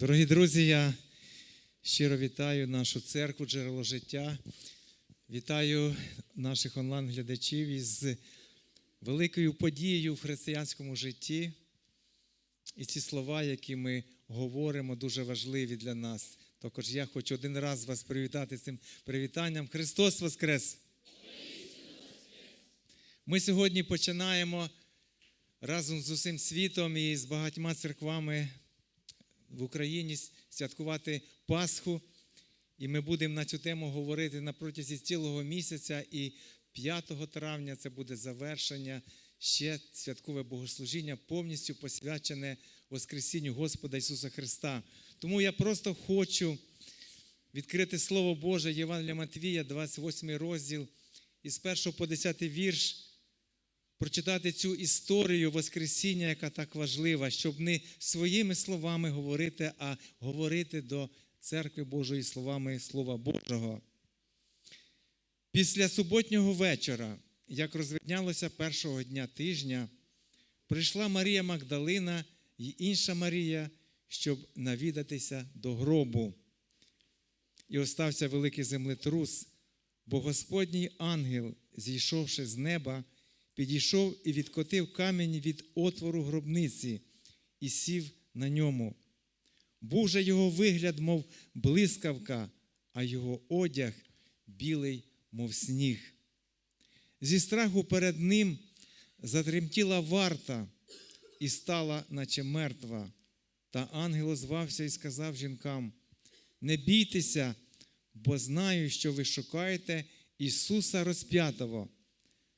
Дорогі друзі, я щиро вітаю нашу церкву Джерело життя. Вітаю наших онлайн-глядачів із великою подією в християнському житті. І ці слова, які ми говоримо, дуже важливі для нас. Також я хочу один раз вас привітати цим привітанням. Христос Воскрес! Ми сьогодні починаємо разом з усім світом і з багатьма церквами в Україні святкувати Пасху. І ми будемо на цю тему говорити на протязі цілого місяця. І 5 травня це буде завершення ще святкове богослужіння, повністю посвячене Воскресінню Господа Ісуса Христа. Тому я просто хочу відкрити Слово Боже Євангелія Матвія, 28 розділ, із 1 по 10 вірш прочитати цю історію Воскресіння, яка так важлива, щоб не своїми словами говорити, а говорити до церкви Божої словами Слова Божого. Після суботнього вечора, як розвиднялося першого дня тижня, прийшла Марія Магдалина і інша Марія, щоб навідатися до гробу. І остався великий землетрус, бо Господній ангел, зійшовши з неба, підійшов і відкотив камінь від отвору гробниці і сів на ньому. Був же його вигляд, мов блискавка, а його одяг білий, мов сніг. Зі страху перед ним затремтіла варта і стала, наче мертва. Та ангел озвався і сказав жінкам: Не бійтеся, бо знаю, що ви шукаєте Ісуса розп'ятого.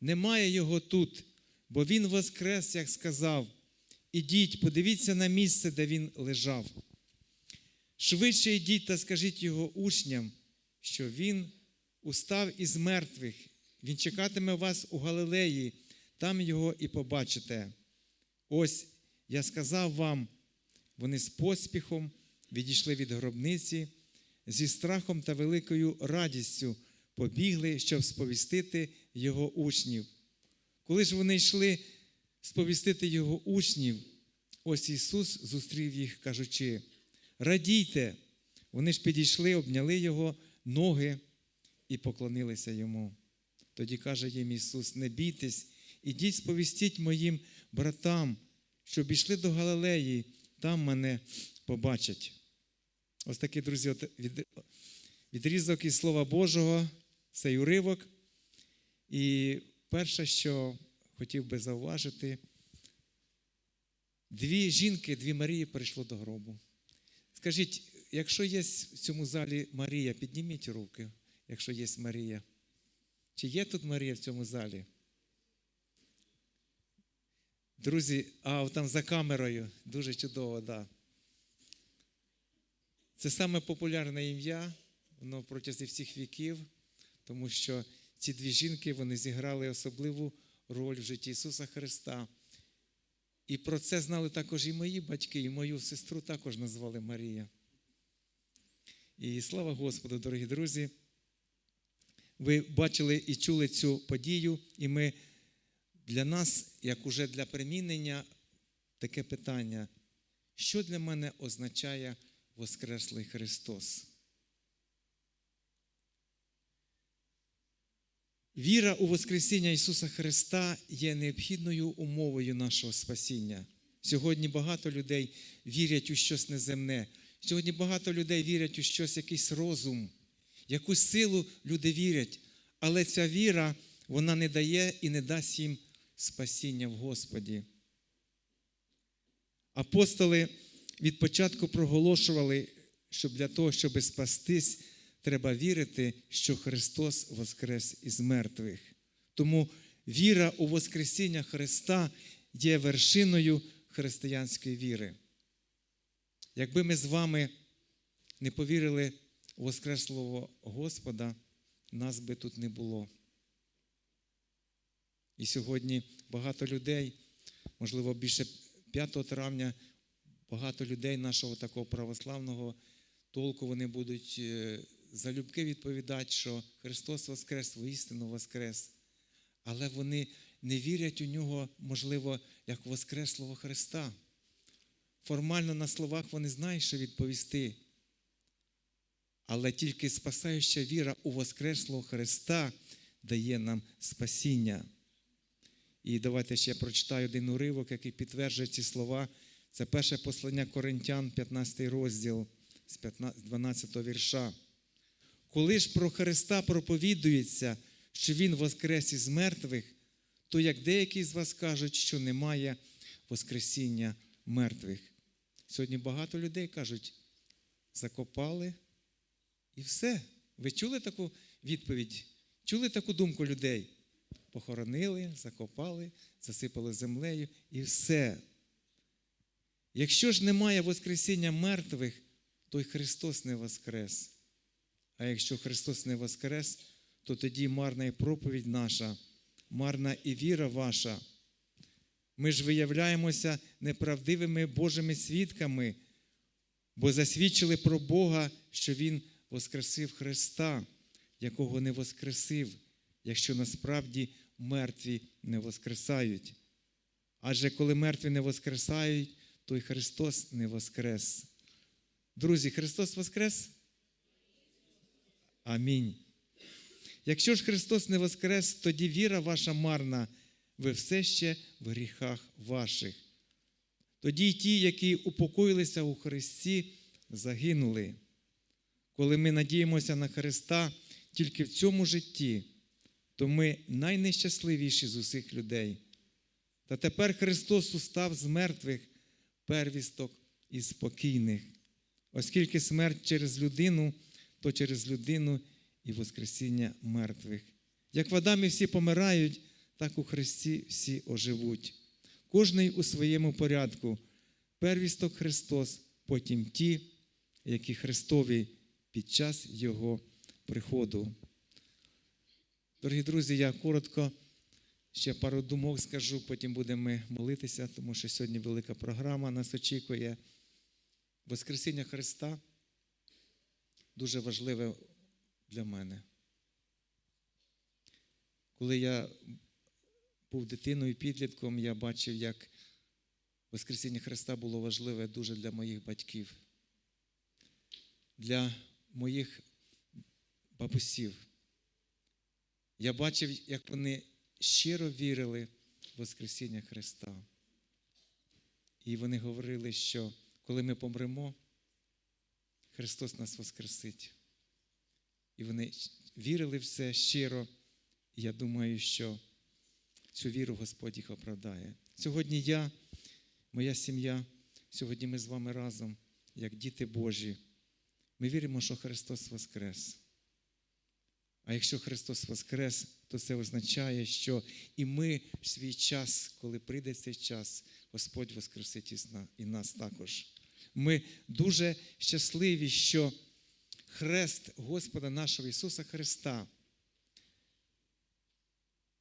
Немає його тут, бо Він воскрес, як сказав. Ідіть, подивіться на місце, де він лежав. Швидше йдіть та скажіть його учням, що він устав із мертвих, він чекатиме вас у Галилеї, там його і побачите. Ось я сказав вам, вони з поспіхом відійшли від гробниці, зі страхом та великою радістю побігли, щоб сповістити його учнів. Коли ж вони йшли сповістити його учнів, ось Ісус зустрів їх, кажучи: Радійте! Вони ж підійшли, обняли Його ноги і поклонилися йому. Тоді каже їм Ісус: Не бійтесь, ідіть, сповістіть моїм братам, щоб ішли до Галилеї, там мене побачать. Ось такий, друзі, відрізок із Слова Божого, цей уривок. І перше, що хотів би зауважити, дві жінки, дві Марії прийшло до гробу. Скажіть, якщо є в цьому залі Марія, підніміть руки, якщо є Марія. Чи є тут Марія в цьому залі? Друзі, а там за камерою дуже чудово. Да. Це саме популярне ім'я, воно протягом всіх віків, тому що ці дві жінки вони зіграли особливу роль в житті Ісуса Христа. І про це знали також і мої батьки, і мою сестру також назвали Марія. І слава Господу, дорогі друзі. Ви бачили і чули цю подію, і ми для нас, як уже для примінення, таке питання, що для мене означає Воскреслий Христос? Віра у Воскресіння Ісуса Христа є необхідною умовою нашого спасіння. Сьогодні багато людей вірять у щось неземне. Сьогодні багато людей вірять у щось, якийсь розум, якусь силу люди вірять, але ця віра вона не дає і не дасть їм спасіння в Господі. Апостоли від початку проголошували, що для того, щоб спастись, треба вірити, що Христос воскрес із мертвих. Тому віра у Воскресіння Христа є вершиною християнської віри. Якби ми з вами не повірили у Воскреслого Господа, нас би тут не було. І сьогодні багато людей, можливо, більше 5 травня, багато людей нашого такого православного толку вони будуть залюбки відповідати, що Христос Воскрес, воістину Воскрес. Але вони не вірять у нього, можливо, як Воскреслого Христа. формально на словах вони знають, що відповісти. Але тільки спасаюча віра у Воскреслого Христа дає нам спасіння. І давайте ще прочитаю один уривок, який підтверджує ці слова. Це перше послання Коринтян, 15 розділ з 12 вірша. Коли ж про Христа проповідується, що Він воскрес із мертвих, то як деякі з вас кажуть, що немає Воскресіння мертвих. Сьогодні багато людей кажуть, закопали і все. Ви чули таку відповідь? Чули таку думку людей? Похоронили, закопали, засипали землею і все. Якщо ж немає Воскресіння мертвих, то й Христос не воскрес. А якщо Христос не воскрес, то тоді марна і проповідь наша, марна і віра ваша. Ми ж виявляємося неправдивими Божими свідками, бо засвідчили про Бога, що Він воскресив Христа, якого не воскресив, якщо насправді мертві не воскресають. Адже коли мертві не воскресають, то й Христос не воскрес. Друзі, Христос воскрес? Амінь. Якщо ж Христос не воскрес, тоді віра ваша марна, ви все ще в гріхах ваших. Тоді й ті, які упокоїлися у Христі, загинули. Коли ми надіємося на Христа тільки в цьому житті, то ми найнещасливіші з усіх людей. Та тепер Христос устав з мертвих первісток і спокійних, оскільки смерть через людину, то через людину і Воскресіння мертвих. Як в Адамі всі помирають, так у Христі всі оживуть. Кожний у своєму порядку. Первісток Христос, потім ті, які Христові під час Його приходу. Дорогі друзі, я коротко ще пару думок скажу, потім будемо молитися, тому що сьогодні велика програма нас очікує. Воскресіння Христа дуже важливе для мене. Коли я був дитиною, підлітком, я бачив, як Воскресіння Христа було важливе дуже для моїх батьків, для моїх бабусів. Я бачив, як вони щиро вірили в Воскресіння Христа. І вони говорили, що коли ми помремо, Христос нас воскресить. І вони вірили в це щиро. І я думаю, що цю віру Господь їх оправдає. Сьогодні я, моя сім'я, сьогодні ми з вами разом, як діти Божі. Ми віримо, що Христос Воскрес. А якщо Христос Воскрес, то це означає, що і ми в свій час, коли прийде цей час, Господь Воскресить і нас також. Ми дуже щасливі, що хрест Господа нашого Ісуса Христа,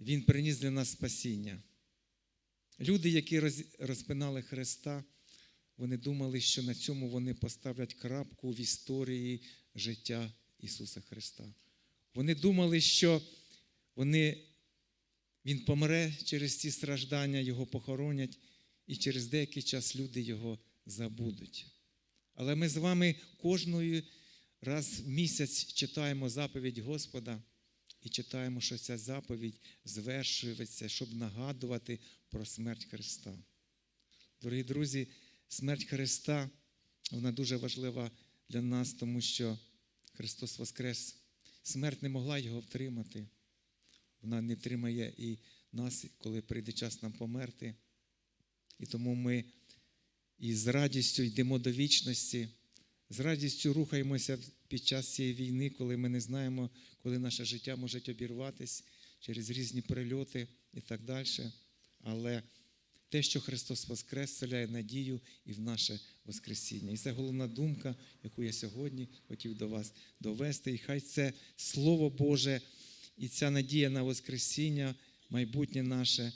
Він приніс для нас спасіння. Люди, які розпинали Христа, вони думали, що на цьому вони поставлять крапку в історії життя Ісуса Христа. Вони думали, що вони, Він помре через ці страждання, Його похоронять, і через деякий час люди Його забудуть. Але ми з вами кожної раз в місяць читаємо заповідь Господа і читаємо, що ця заповідь звершується, щоб нагадувати про смерть Христа. Дорогі друзі, смерть Христа вона дуже важлива для нас, тому що Христос Воскрес. Смерть не могла його втримати. Вона не втримає і нас, коли прийде час нам померти. І тому ми і з радістю йдемо до вічності, з радістю рухаємося під час цієї війни, коли ми не знаємо, коли наше життя може обірватися через різні прильоти і так далі. Але те, що Христос Воскрес, вселяє надію і в наше Воскресіння. І це головна думка, яку я сьогодні хотів до вас довести. І хай це Слово Боже і ця надія на Воскресіння, майбутнє наше,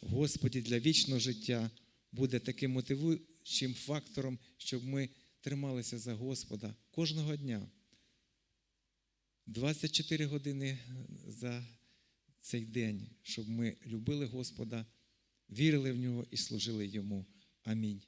Господі, для вічного життя буде таким мотивуючим фактором, щоб ми трималися за Господа кожного дня. 24 години за цей день, щоб ми любили Господа, вірили в нього і служили йому. Амінь.